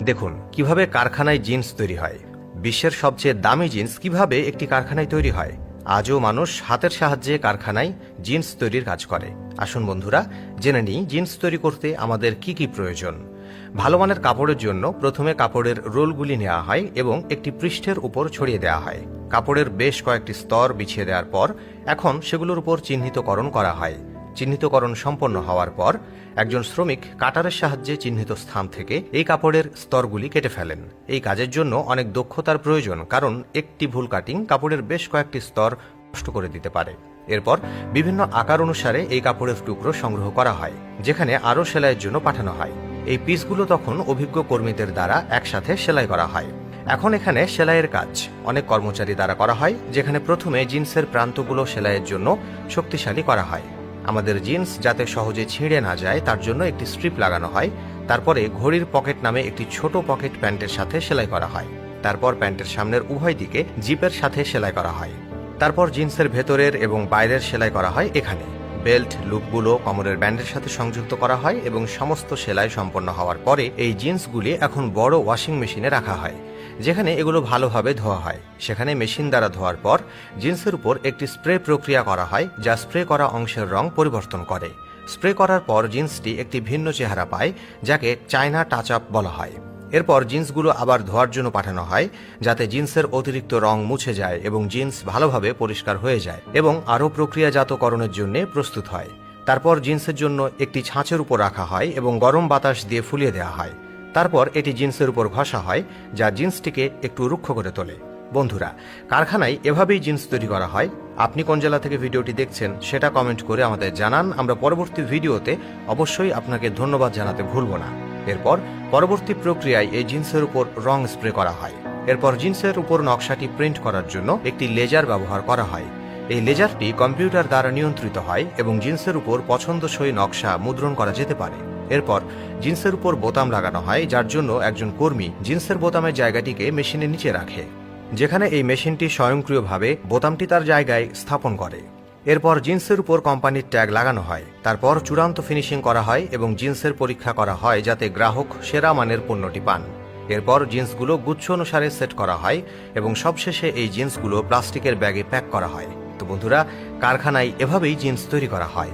দেখুন, কীভাবে কারখানায় জিন্স তৈরি হয়, বিশ্বের সবচেয়ে দামি জিন্স কীভাবে একটি কারখানায় তৈরি হয়। আজও মানুষ হাতের সাহায্যে কারখানায় জিন্স তৈরির কাজ করে। আসুন বন্ধুরা, জেনে নিই জিন্স তৈরি করতে আমাদের কি কি প্রয়োজন। ভালো মানের কাপড়ের জন্য প্রথমে কাপড়ের রোলগুলি নেওয়া হয় এবং একটি পৃষ্ঠের উপর ছড়িয়ে দেওয়া হয়। কাপড়ের বেশ কয়েকটি স্তর বিছিয়ে দেওয়ার পর এখন সেগুলোর উপর চিহ্নিতকরণ করা হয়। চিহ্নিতকরণ সম্পন্ন হওয়ার পর একজন শ্রমিক কাটারের সাহায্যে চিহ্নিত স্থান থেকে এই কাপড়ের স্তরগুলি কেটে ফেলেন। এই কাজের জন্য অনেক দক্ষতার প্রয়োজন, কারণ একটি ভুল কাটিং কাপড়ের বেশ কয়েকটি স্তর নষ্ট করে দিতে পারে। এরপর বিভিন্ন আকার অনুসারে এই কাপড়ের টুকরো সংগ্রহ করা হয়, যেখানে আরও সেলাইয়ের জন্য পাঠানো হয়। এই পিসগুলো তখন অভিজ্ঞ কর্মীদের দ্বারা একসাথে সেলাই করা হয়। এখন এখানে সেলাইয়ের কাজ অনেক কর্মচারী দ্বারা করা হয়, যেখানে প্রথমে জিন্সের প্রান্তগুলো সেলাইয়ের জন্য শক্তিশালী করা হয়। আমাদের জিন্স যাতে সহজে ছিঁড়ে না যায়, তার জন্য একটি স্ট্রিপ লাগানো হয়। তারপরে ঘড়ির পকেট নামে একটি ছোট পকেট প্যান্টের সাথে সেলাই করা হয়। তারপর প্যান্টের সামনের উভয় দিকে জিপের সাথে সেলাই করা হয়। তারপর জিন্সের ভেতরের এবং বাইরের সেলাই করা হয় এখানে। বেল্ট, লুপগুলো কমরের ব্যান্ডের সাথে সংযুক্ত করা হয় এবং সমস্ত সেলাই সম্পন্ন হওয়ার পরে এই জিন্সগুলি এখন বড় ওয়াশিং মেশিনে রাখা হয়। যেখানে এগুলো ভালোভাবে ধোয়া হয়। সেখানে মেশিন দ্বারা ধোয়ার পর জিন্সের উপর একটি স্প্রে প্রক্রিয়া করা হয়, যা স্প্রে করা অংশের রং পরিবর্তন করে। স্প্রে করার পর জিন্সটি একটি ভিন্ন চেহারা পায়, যাকে চায়না টাচ আপ বলা হয়। এরপর জিন্সগুলো আবার ধোয়ার জন্য পাঠানো হয়, যাতে জিন্সের অতিরিক্ত রং মুছে যায় এবং জিন্স ভালোভাবে পরিষ্কার হয়ে যায় এবং আরও প্রক্রিয়াজাতকরণের জন্য প্রস্তুত হয়। তারপর জিন্সের জন্য একটি ছাঁচের উপর রাখা হয় এবং গরম বাতাস দিয়ে ফুলিয়ে দেওয়া হয়। তারপর এটি জিন্সের উপর ঘষা হয়, যা জিন্সটিকে একটু রুক্ষ করে তোলে। বন্ধুরা, কারখানায় এভাবেই জিন্স তৈরি করা হয়। আপনি কোন জেলা থেকে ভিডিওটি দেখছেন সেটা কমেন্ট করে আমাদের জানান। আমরা পরবর্তী ভিডিওতে অবশ্যই আপনাকে ধন্যবাদ জানাতে ভুলব না। এরপর পরবর্তী প্রক্রিয়ায় এই জিন্সের উপর রং স্প্রে করা হয়। এরপর জিন্সের উপর নকশাটি প্রিন্ট করার জন্য একটি লেজার ব্যবহার করা হয়। এই লেজারটি কম্পিউটার দ্বারা নিয়ন্ত্রিত হয় এবং জিন্সের উপর পছন্দসই নকশা মুদ্রণ করা যেতে পারে। এরপর জিন্সের উপর বোতাম লাগানো হয়, যার জন্য একজন কর্মী জিন্সের বোতামের জায়গাটিকে মেশিনের নিচে রাখে, যেখানে এই মেশিনটি স্বয়ংক্রিয়ভাবে বোতামটি তার জায়গায় স্থাপন করে। এরপর জিন্সের উপর কোম্পানির ট্যাগ লাগানো হয়, তারপর চূড়ান্ত ফিনিশিং করা হয় এবং জিন্সের পরীক্ষা করা হয় যাতে গ্রাহক সেরা মানের পণ্যটি পান। এরপর জিন্সগুলো গুচ্ছ অনুসারে সেট করা হয় এবং সবশেষে এই জিন্সগুলো প্লাস্টিকের ব্যাগে প্যাক করা হয়। তো বন্ধুরা, কারখানায় এভাবেই জিন্স তৈরি করা হয়।